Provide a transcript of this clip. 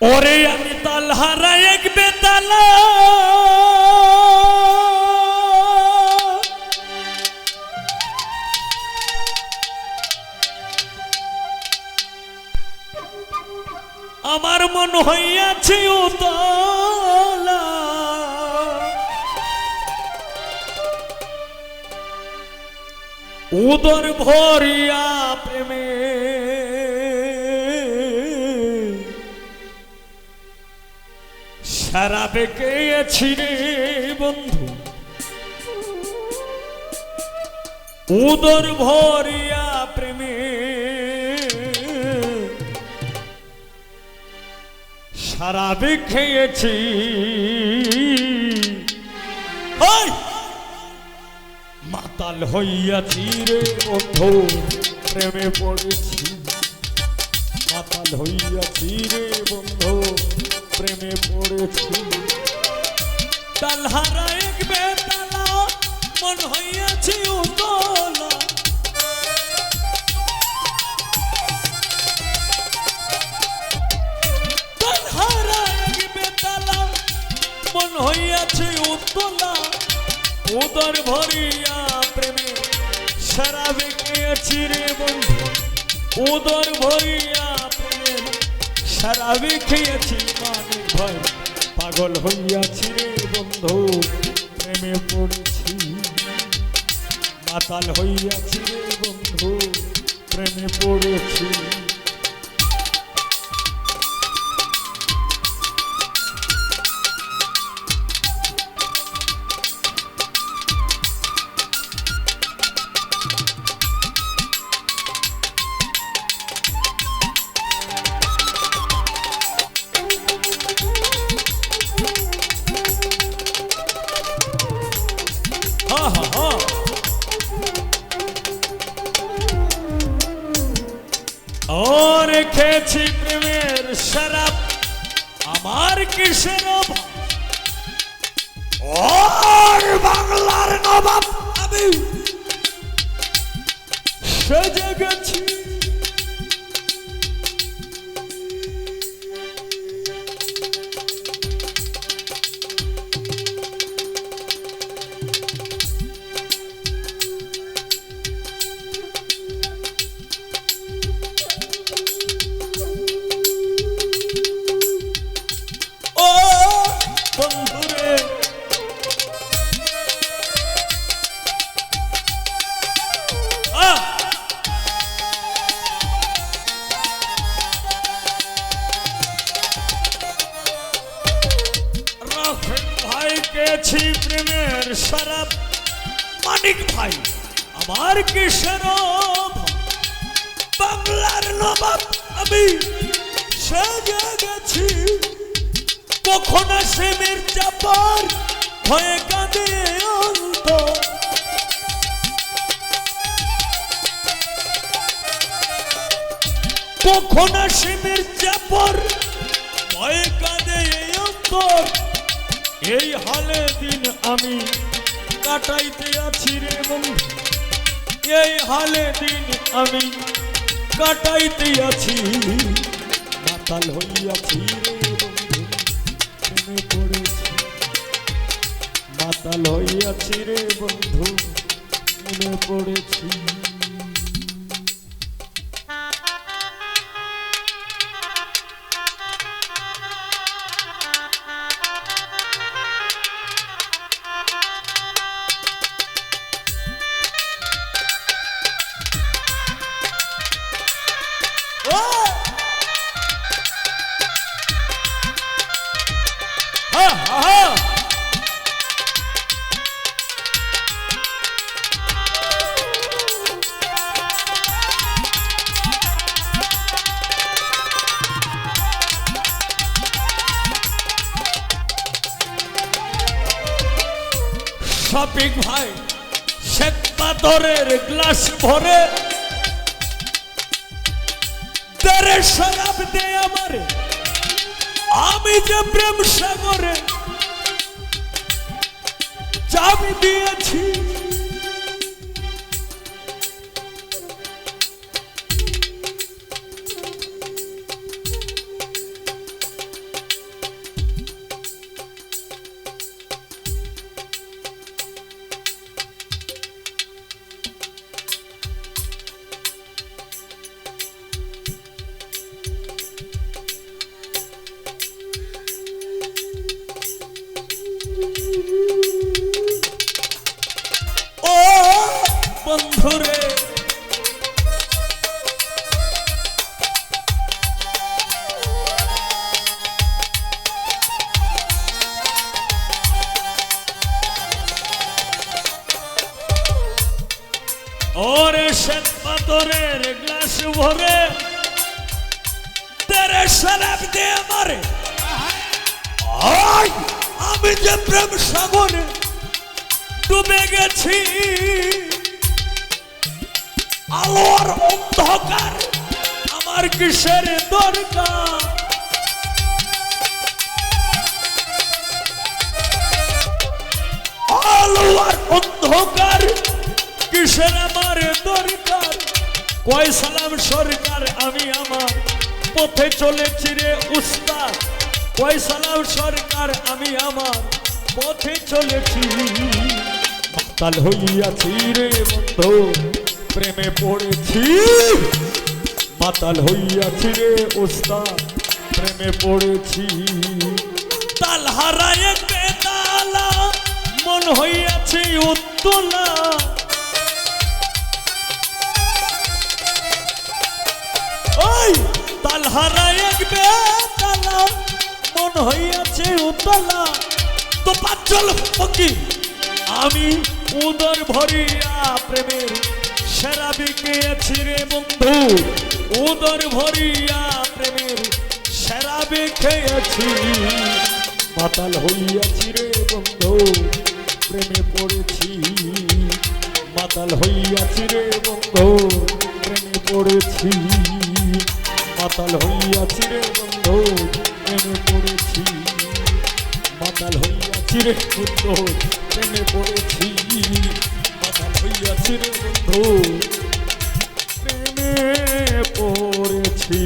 ওরে আমি তালহারা এক বেতালা। আমার মন হইয়াছে উতলা। উদর ভরিয়া প্রেমে সারা বেঁকেছি রে বন্ধু। উদর ভরিয়া প্রেমে। সারা খেয়েছি। মাতাল হইয়াছি রে বন্ধু, প্রেমে পড়েছি। মাতাল হইয়াছি রে বন্ধু। প্রেমে পড়েছি তালহারা এক বেতালা, মন হইয়াছি উতলা। তালহারা এক বেতালা, মন হইয়াছে উতলা। উদর ভরিয়া প্রেমে শরাবে খেয়েছি রে বন্ধু, উদর ভরিয়া শরাবে খেয়েছি মানে ভয় পাগল হইয়াছি রে বন্ধু, প্রেমে পড়েছি। মাতাল হইয়াছি রে বন্ধু, প্রেমে পড়েছি। প্রেমের আমার কিসের ওর বাংলার নবাব আমি। সেজে গেছি। গেছি প্রেমের শরাব। মানিক ভাই, আমার কিসের? বাংলার নবাব আমি সেজে গেছি। কখন আসে মির্জাপুর হয়ে কাঁদে অন্ত কখন আসে মির্জাপুর ভয়ে কাঁদে অন্তর। এই হালে দিন আমি কাটাইতে আছি রে বন্ধু। এই হালে দিন আমি কাটাইতে আছি। মাতাল হইয়াছি রে পড়েছি। মাতাল হইয়াছি রে বন্ধু, প্রেমে পড়েছি। শপিং ভাই শ্বেত পাথরের গ্লাস ভরে তারে শরাব দে আমারে। আমি যে প্রেম সাগরে চাবি দিয়েছি শ্বেত পাথরের গ্লাস ভরে তেরে শরাব দিয়ে মারে। আমি যে প্রেম সাগরে ডুবে গেছি, আলোর অন্ধকার আমার কিসের দরকার? আলোর অন্ধকার কিসের আমার দরকার। কয় সালাম সরকার, আমি আমার পথে চলেছি রে উস্তাদ। কয় সালাম সরকার, আমি আমার পথে চলেছি। মাতাল হইয়াছি রে বন্ধু, প্রেমে পড়েছি। মাতাল হইয়াছি রে উস্তাদ, প্রেমে পড়েছি। তাল হারায় বেতালা মন হইয়াছে তো পাচল ফকি আমি উদর ভরিয়া প্রেমের সেরা বিকেছি রে বন্ধু। উদর ভরিয়া প্রেমের সেরা বিকেছি মাতাল হইয়াছি রে বন্ধু, প্রেমে পড়েছি। মাতাল হইয়াছি রে বন্ধু, প্রেমে পড়েছি। মাতাল হইয়াছি রে বন্ধু, প্রেমে পড়েছি। মাতাল হইয়াছি রে বন্ধু প্রেমে পড়েছি। মাথা লইয়া চিরে বন্ধু প্রেমে পড়েছি।